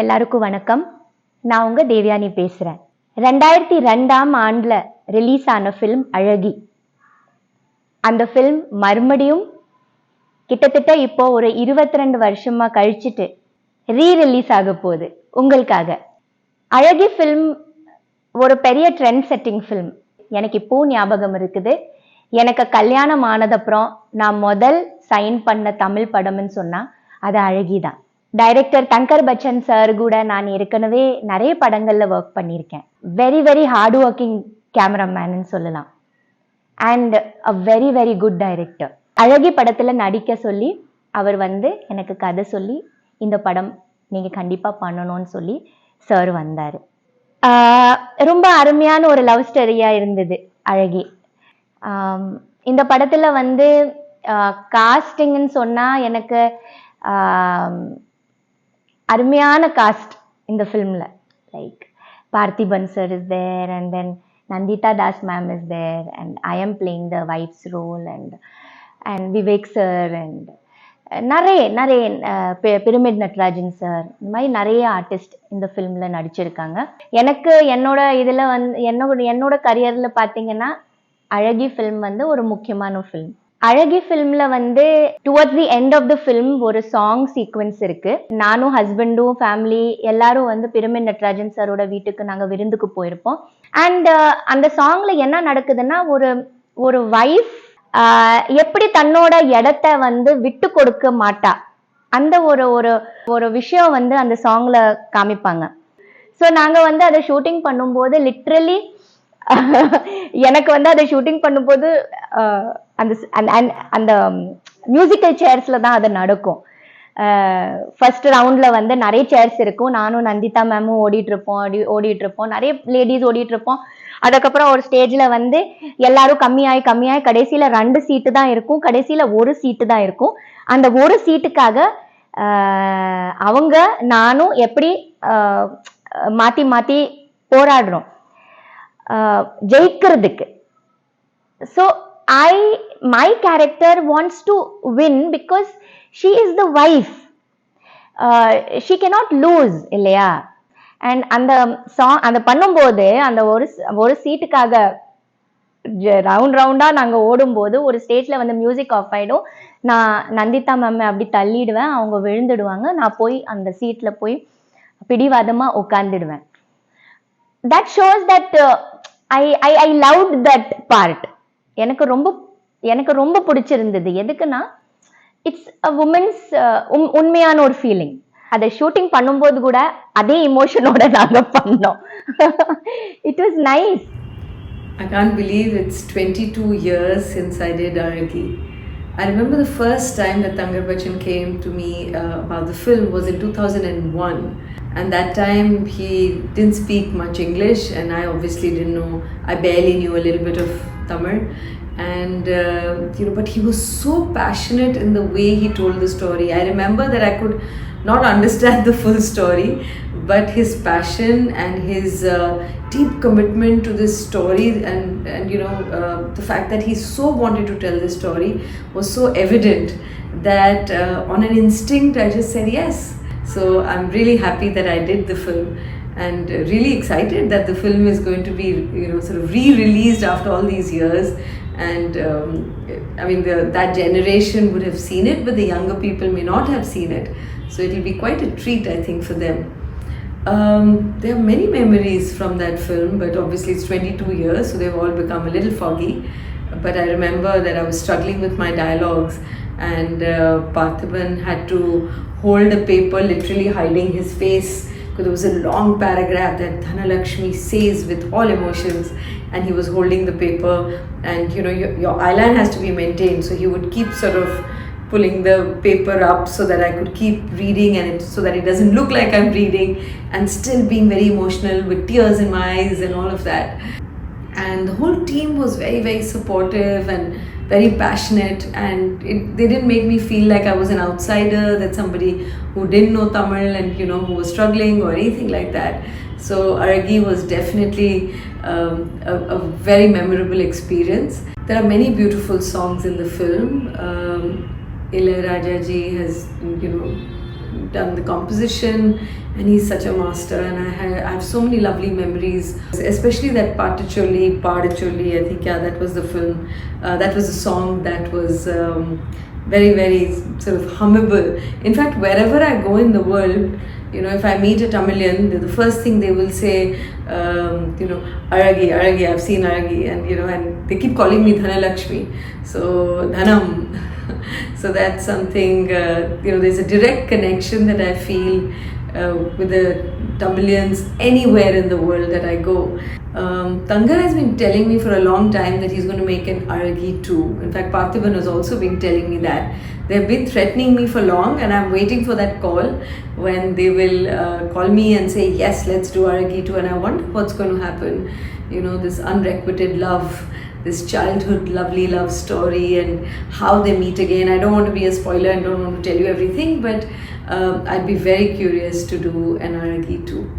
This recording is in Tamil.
எல்லாருக்கும் வணக்கம். நான் உங்கள் தேவயானி பேசுகிறேன் ரெண்டாயிரத்தி ரெண்டாம் ஆண்டில் ரிலீஸ் ஆன ஃபிலிம் அழகி. அந்த ஃபிலிம் மறுபடியும் கிட்டத்தட்ட இப்போ ஒரு இருபத்தி ரெண்டு வருஷமாக கழிச்சிட்டு ரீ ரிலீஸ் ஆக போகுது. உங்களுக்காக. அழகி ஃபிலிம் ஒரு பெரிய ட்ரெண்ட் செட்டிங் ஃபிலிம் எனக்கு இப்போ ஞாபகம் இருக்குது. எனக்கு கல்யாணம் ஆனதப்புறம் நான் முதல் சைன் பண்ண தமிழ் படம்னு சொன்னால் அது அழகி தான் டைரக்டர் தங்கர் பச்சன் சார் கூட நான் ஏற்கனவே நிறைய படங்களில் ஒர்க் பண்ணியிருக்கேன். வெரி வெரி ஹார்ட் ஒர்க்கிங் கேமராமேன்னு சொல்லலாம். And uh very very good director அழகி படத்தில் நடிக்க சொல்லி அவர் வந்து எனக்கு கதை சொல்லி இந்த படம் நீங்கள் கண்டிப்பாக பண்ணணும்னு சொல்லி சார் வந்தார். ரொம்ப அருமையான ஒரு லவ் ஸ்டோரியாக இருந்தது அழகி. இந்த படத்தில் வந்து காஸ்டிங்னு சொன்னால் எனக்கு அருமையான காஸ்ட் இந்த ஃபிலிமில் like Parthiban sir is there and then Nandita Das ma'am is there and I am playing the wife's role and and Vivek sir and நிறைய நிறைய பிரமிட் நட்ராஜன் சார் இந்த மாதிரி நிறைய ஆர்டிஸ்ட் இந்த ஃபிலிமில் நடிச்சிருக்காங்க. எனக்கு என்னோட இதில் வந்து என்னோட என்னோட கரியரில் பார்த்தீங்கன்னா அழகி ஃபிலிம் வந்து ஒரு முக்கியமான ஃபிலிம் அழகி ஃபிலிம்ல வந்து towards the end of the film ஒரு சாங் சீக்வன்ஸ் இருக்கு. நானும் ஹஸ்பண்டும் ஃபேமிலி எல்லாரும் வந்து பிரமிட் நட்ராஜன் சாரோட வீட்டுக்கு நாங்கள் விருந்துக்கு போயிருப்போம். அண்ட் uh, அந்த சாங்ல என்ன நடக்குதுன்னா ஒரு ஒரு வைஃப் uh, எப்படி தன்னோட இடத்த வந்து விட்டு கொடுக்க மாட்டா. அந்த ஒரு ஒரு ஒரு விஷயம் வந்து அந்த சாங்ல காமிப்பாங்க. ஸோ நாங்கள் வந்து அதை ஷூட்டிங் பண்ணும்போது லிட்ரலி எனக்கு வந்து அதை ஷூட்டிங் பண்ணும்போது uh, அந்த அந்த- அந்த மியூசிக்கல் சேர்ஸ்ல தான் அது நடக்கும். ஃபர்ஸ்ட் ரவுண்ட்ல வந்து நிறைய சேர்ஸ் இருக்கும். நானும் நந்திதா மேமும் ஓடிட்டு இருப்போம் ஓடி- ஓடிட்டு இருப்போம் நிறைய லேடிஸ் ஓடிட்டு இருப்போம் அதுக்கப்புறம் ஒரு ஸ்டேஜ்ல வந்து எல்லாரும் கம்மியாகி கம்மியாகி கடைசியில ரெண்டு சீட்டு தான் இருக்கும். கடைசியில ஒரு சீட்டு தான் இருக்கும். அந்த ஒரு சீட்டுக்காக அவங்க நானும் எப்படி மாற்றி மாத்தி மாத்தி போராடுறோம். ஜெயிக்கிறதுக்கு. So i my character wants to win because she is the wife. She cannot lose இல்லையா? அண்ட் அந்த சாங் அந்த பண்ணும்போது அந்த ஒரு ஒரு சீட்டுக்காக ரவுண்ட் ரவுண்டாக நாங்கள் ஓடும்போது ஒரு ஸ்டேஜில் வந்து மியூசிக் ஆஃப் ஆயிடும். நான் நந்திதா மேம் அப்படி தள்ளிடுவேன். அவங்க விழுந்துடுவாங்க. நான் போய் அந்த சீட்டில் போய் பிடிவாதமாக உட்காந்துடுவேன் that shows that I uh, I I love that part எனக்கு ரொம்ப எனக்கு ரொம்ப பிடிச்சிருந்தது எதுக்குன்னா இட்ஸ் அ உமன்ஸ் உண்மையான ஒரு ஃபீலிங் அதை ஷூட்டிங் பண்ணும்போது கூட அதே இமோஷனோட நாங்கள் பண்ணோம் it was nice I can't believe it's 22 years since I did Aragi. I remember the first time that Tangar Bachchan came to me uh, about the film was in 2001. And that time he didn't speak much English, and I obviously didn't know, I barely knew a little bit of Tamil. And, uh, you know, but he was so passionate in the way he told the story. I remember that I could not understand the full story, but his passion and his uh, deep commitment to this story and, and you know uh, the fact that he so wanted to tell this story was so evident that uh, on an instinct I just said yes. So I'm really happy that I did the film and really excited that the film is going to be you know sort of re-released after all these years and um, I mean the, that generation would have seen it but the younger people may not have seen it so it'll be quite a treat I think for them. Um, there are many memories from that film, but obviously it's 22 years, so they've all become a little foggy. But I remember that I was struggling with my dialogues, and uh, Parthiban had to hold a paper, literally hiding his face, because there was a long paragraph that Dhanalakshmi says with all emotions, and he was holding the paper, and you know, your, your eyeline has to be maintained, so he would keep sort of pulling the paper up so that I could keep reading and it, so that it doesn't look like I'm reading and still being very emotional with tears in my eyes and all of that. And the whole team was very, very supportive and very passionate and it, they didn't make me feel like I was an outsider, that somebody who didn't know Tamil and you know who was struggling or anything like that. So Aragi was definitely um, a, a very memorable experience. There are many beautiful songs in the film. Um, Ilayaraja ji has, you know, done the composition, and he's such a master. And I have, I have so many lovely memories, especially that Paticholi, Padicholi. I think yeah, that was the film. Uh, that was a song that was. Um, very very sort of hummable in fact wherever i go in the world you know if i meet a tamilian the- the first thing they will say um, you know aragi aragi i've seen aragi and you know and they keep calling me dhanalakshmi so dhanam so that's something uh, you know there's a direct connection that i feel uh, with the Tamilians anywhere in the world that I go. Um, Tangar has been telling me for a long time that he's going to make an Aragi too. In fact, Parthiban has also been telling me that. They've been threatening me for long, and I'm waiting for that call when they will uh, call me and say, Yes, let's do Aragi too. And I wonder what's going to happen. You know, this unrequited love this childhood lovely love story and how they meet again. I don't want to be a spoiler and don't want to tell you everything, but um, I'd be very curious to do an Aragi too.